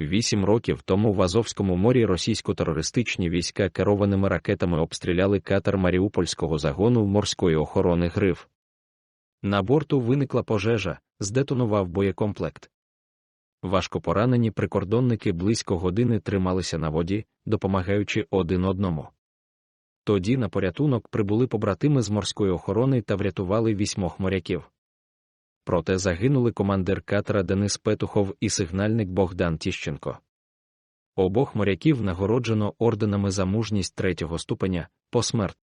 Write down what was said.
Вісім років тому в Азовському морі російсько-терористичні війська керованими ракетами обстріляли катер Маріупольського загону морської охорони Гриф. На борту виникла пожежа, здетонував боєкомплект. Важко поранені прикордонники близько години трималися на воді, допомагаючи один одному. Тоді на порятунок прибули побратими з морської охорони та врятували вісьмох моряків. Проте загинули командир катера Денис Петухов і сигнальник Богдан Тіщенко. Обох моряків нагороджено орденами за мужність третього ступеня посмертно.